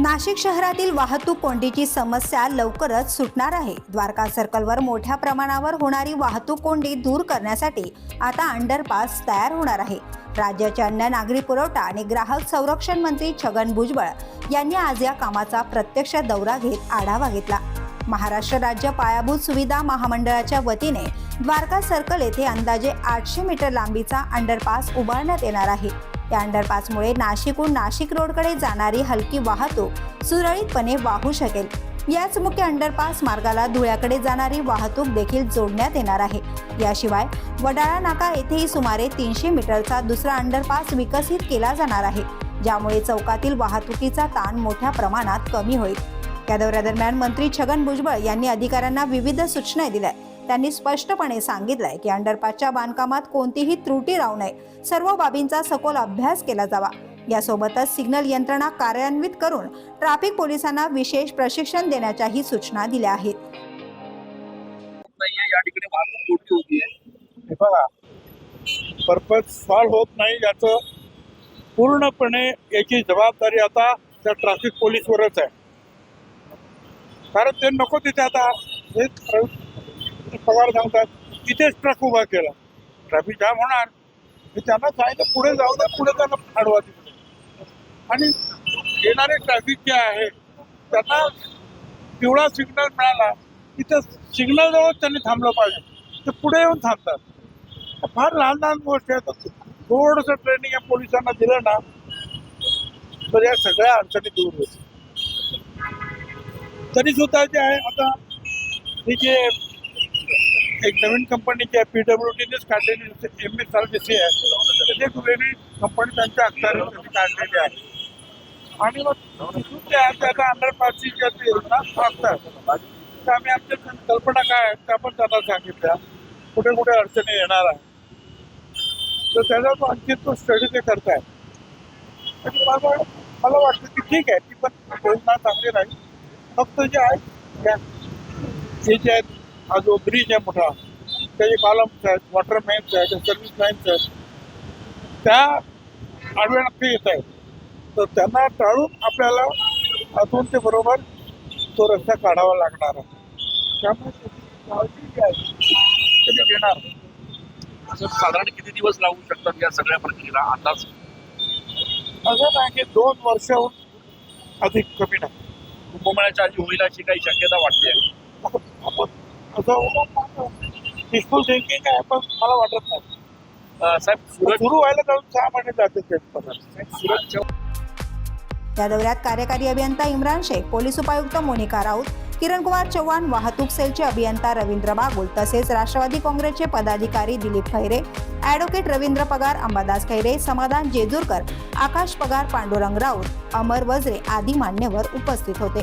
नाशिक शहरातील वाहतूक कोंडीची समस्या लवकरच सुटणार आहे. द्वारका सर्कलवर मोठ्या प्रमाणावर होणारी वाहतूक कोंडी दूर करण्यासाठी आता अंडरपास तयार होणार आहे. राज्याचे अन्न नागरी पुरवठा आणि ग्राहक संरक्षण मंत्री छगन भुजबळ यांनी आज या कामाचा प्रत्यक्ष दौरा घेत आढावा घेतला. महाराष्ट्र राज्य पायाभूत सुविधा महामंडळाच्या वतीने द्वारका सर्कल येथे अंदाजे आठशे मीटर लांबीचा अंडरपास उभारण्यात येणार आहे. या अंडरपासमुळे नाशिकहून नाशिक रोडकडे जाणारी हलकी वाहतूक सुरळीतपणे वाहू शकेल. याच मुख्य अंडरपास मार्गाला धुळ्याकडे जाणारी वाहतूक देखील जोडण्यात येणार आहे. याशिवाय वडाळा नाका येथेही सुमारे तीनशे मीटरचा दुसरा अंडरपास विकसित केला जाणार आहे ज्यामुळे चौकातील वाहतुकीचा ताण मोठ्या प्रमाणात कमी होईल. या दौऱ्यादरम्यान मंत्री छगन भुजबळ यांनी अधिकाऱ्यांना विविध सूचना दिल्या. त्यांनी स्पष्टपणे सांगितलंय की अंडरपासच्या बांधकामात कोणतीही त्रुटी राहू नये. सर्व बाबींचा सखोल अभ्यास केला जावा. यासोबतच सिग्नल यंत्रणा कार्यान्वित करून ट्रॅफिक पोलिसांना विशेष प्रशिक्षण देण्याच्याही सूचना दिल्या आहेत. नाहीये या ठिकाणी वाहतूक कोंडी होतीये हे बघा. पर्पज सॉल्व्ह होत नाही याचं पूर्णपणे याची जबाबदारी आता त्या ट्रॅफिक पोलीसवरच आहे. कारण ते नको तिथे आता. हे पवार पगार सांगतात तिथेच ट्रक उभा केला. ट्रॅफिक जाम होणार. मी त्यांना सांगितलं पुढे जाऊ द्या पुढे त्यांना अडवा तिकडे. आणि येणारे ट्रॅफिक जे आहे त्यांना पिवळा सिग्नल मिळाला. तिथं सिग्नल जवळ त्यांनी थांबलं पाहिजे. ते पुढे येऊन थांबतात. फार लहान लहान गोष्टी आहेत थोडंसं ट्रेनिंग या पोलिसांना दिलं ना तर या सगळ्या अडचणी दूर होतील. तरी सुद्धा जे आहे आता हे जे एक नवीन कंपनीची आहे पी डब्ल्यू टीनेच काढलेली M S R T C आहे. ते वेगळी कंपनी त्यांच्या अखत्यारीसाठी काढलेली आहे. आणि मग तिथून जे आहे अंडरपासची योजना तर आम्ही आमच्या कल्पना काय आहेत त्या पण त्यांना सांगितल्या. कुठे कुठे अडचणी येणार आहे तर त्याचा तो आणखी तो स्टडी ते करतायत. आणि मला मला वाटतं की ठीक आहे ती पण योजना चांगली राहील. फक्त जे आहे हे जे आहेत हा जो ब्रिज आहे मोठा त्याचे कॉलम्स आहेत वॉटर मेन्स आहेत सर्व्हिस लाईन्स आहेत. त्या आडव्या नक्की येत आहेत. तर त्यांना टाळून आपल्याला अजून ते बरोबर तो रस्ता काढावा लागणार आहे. त्यामुळे त्याची काळजी जी आहे ती घेणार. असं साधारण किती दिवस लागू शकतात या सगळ्या प्रक्रियेला अंदाज? असं नाही की दोन वर्षाहून अधिक कमी नाही. कुंभमेळ्याच्या आधी होईल अशी काही शक्यता वाटते? आपण असं पिसफुल थिंकिंग आहे पण मला वाटत नाही. अं, साहेब सुरत सुरू व्हायला जाऊन सहा महिने जाते ते सुरतच्या या दौऱ्यात कार्यकारी अभियंता इम्रान शेख पोलीस उपायुक्त मोनिका राऊत किरणकुमार चव्हाण वाहतूक सेलचे अभियंता रवींद्र बागुल तसेच राष्ट्रवादी काँग्रेसचे पदाधिकारी दिलीप खैरे ॲडव्होकेट रवींद्र पगार अंबादास खैरे समाधान जेजूरकर आकाश पगार पांडुरंग राऊत अमर वजरे आदी मान्यवर उपस्थित होते.